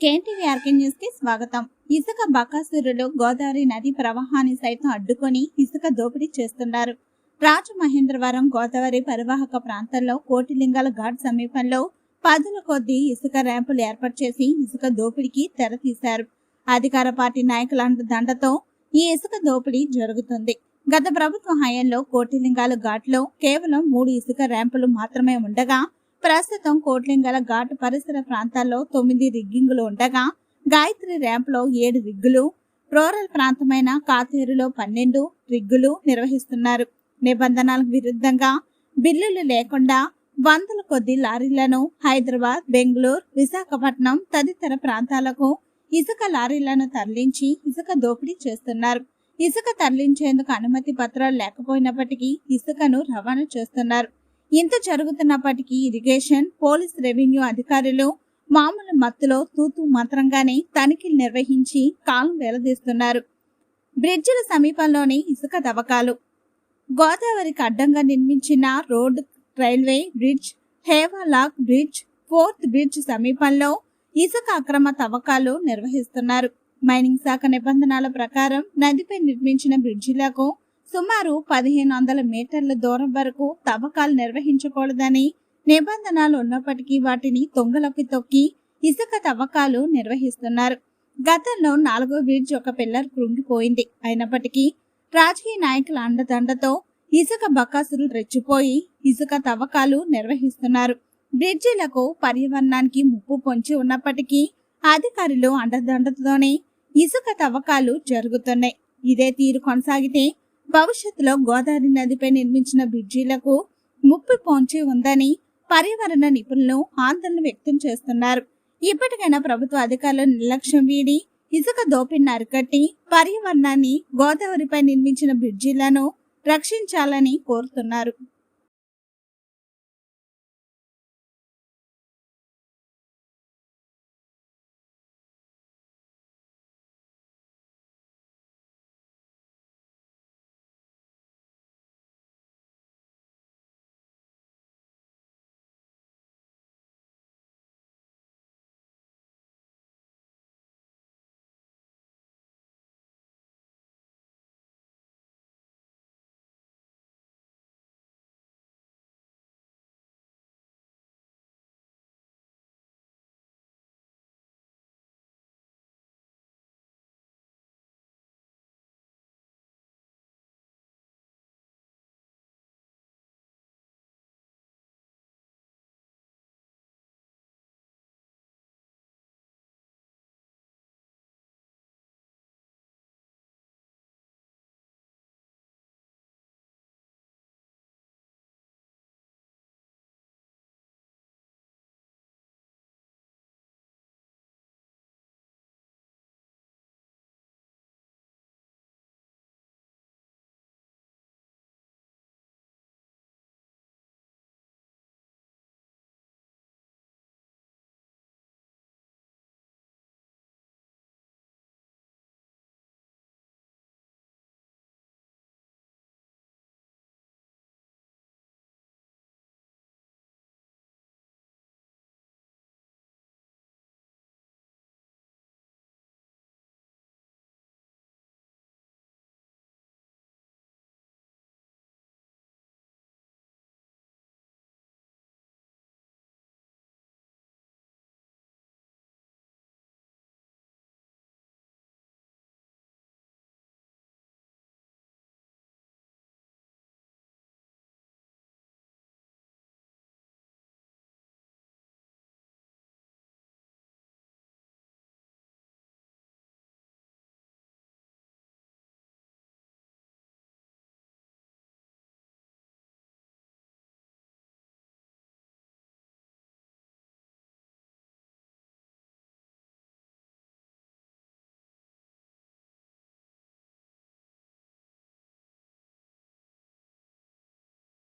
kém thế న్యూస్కి స్వాగతం. ఇసుక బకాసురులు గోదావరి నది ప్రవాహాన్ని సైతం అడ్డుకొని ఇసుక దోపిడీ చేస్తున్నారు. రాజమహేంద్రవరం గోదావరి పరివాహక ప్రాంతంలో కోటిలింగాల ఘాట్ సమీపంలో పదుల కొద్దీ ఇసుక ర్యాంపులు ఏర్పాటు చేసి ఇసుక దోపిడీకి తెరతీశారు. అధికార పార్టీ నాయకుల దండతో ఈ ఇసుక దోపిడీ జరుగుతుంది. గత ప్రభుత్వ హయాంలో కోటిలింగాల ఘాట్లో కేవలం మూడు ఇసుక ర్యాంపులు మాత్రమే ఉండగా ప్రస్తుతం కోట్లింగల ఘాట్ పరిసర ప్రాంతాల్లో తొమ్మిది రిగ్గింగులు ఉండగా గాయత్రి ర్యాంప్లో ఏడు రిగ్గులు రూరల్ ప్రాంతమైన కాతేరులో పన్నెండు రిగ్గులు నిర్వహిస్తున్నారు. నిబంధనలకు విరుద్ధంగా బిల్లులు లేకుండా వందల కొద్ది లారీలను హైదరాబాద్ బెంగళూరు విశాఖపట్నం తదితర ప్రాంతాలకు ఇసుక లారీలను తరలించి ఇసుక దోపిడీ చేస్తున్నారు. ఇసుక తరలించేందుకు అనుమతి పత్రాలు లేకపోయినప్పటికీ ఇసుకను రవాణా చేస్తున్నారు. ఇంత జరుగుతున్నప్పటికీ ఇరిగేషన్ పోలీస్ రెవెన్యూ అధికారులు మామూలు మత్తులో తూతు మంత్రంగానే తనిఖీలు నిర్వహించి కాలం వేలదీస్తున్నారు బ్రిడ్జిల సమీపంలోని ఇసుక తవ్వకాలు. గోదావరికి అడ్డంగా నిర్మించిన road railway bridge Havelock bridge fourth bridge సమీపంలో ఇసుక అక్రమ తవ్వకాలు నిర్వహిస్తున్నారు. మైనింగ్ శాఖ నిబంధనల ప్రకారం నదిపై నిర్మించిన బ్రిడ్జిలకు సుమారు పదిహేను వందల మీటర్ల దూరం వరకు తవ్వకాలు నిర్వహించకూడదని నిబంధనలు ఉన్నప్పటికీ వాటిని తొంగలకి తొక్కి ఇసుక తవ్వకాలు నిర్వహిస్తున్నారు. గతంలో నాలుగో బ్రిడ్జ్ ఒక పిల్లర్ కృంగిపోయింది. అయినప్పటికీ రాజకీయ నాయకుల అండదండతో ఇసుక బకాసులు రెచ్చిపోయి ఇసుక తవ్వకాలు నిర్వహిస్తున్నారు. బ్రిడ్జిలకు పర్యావరణానికి ముప్పు పొంచి ఉన్నప్పటికీ అధికారులు అండదండతోనే ఇసుక తవ్వకాలు జరుగుతున్నాయి. ఇదే తీరు కొనసాగితే భవిష్యత్తులో గోదావరి నదిపై నిర్మించిన బ్రిడ్జిలకు ముప్పు పొంచి ఉందని పర్యావరణ నిపుణులు ఆందోళన వ్యక్తం చేస్తున్నారు. ఇప్పటికైనా ప్రభుత్వ అధికారులు నిర్లక్ష్యం వీడి ఇసుక దోపిడిని అరికట్టి పర్యావరణాన్ని గోదావరిపై నిర్మించిన బ్రిడ్జిలను రక్షించాలని కోరుతున్నారు.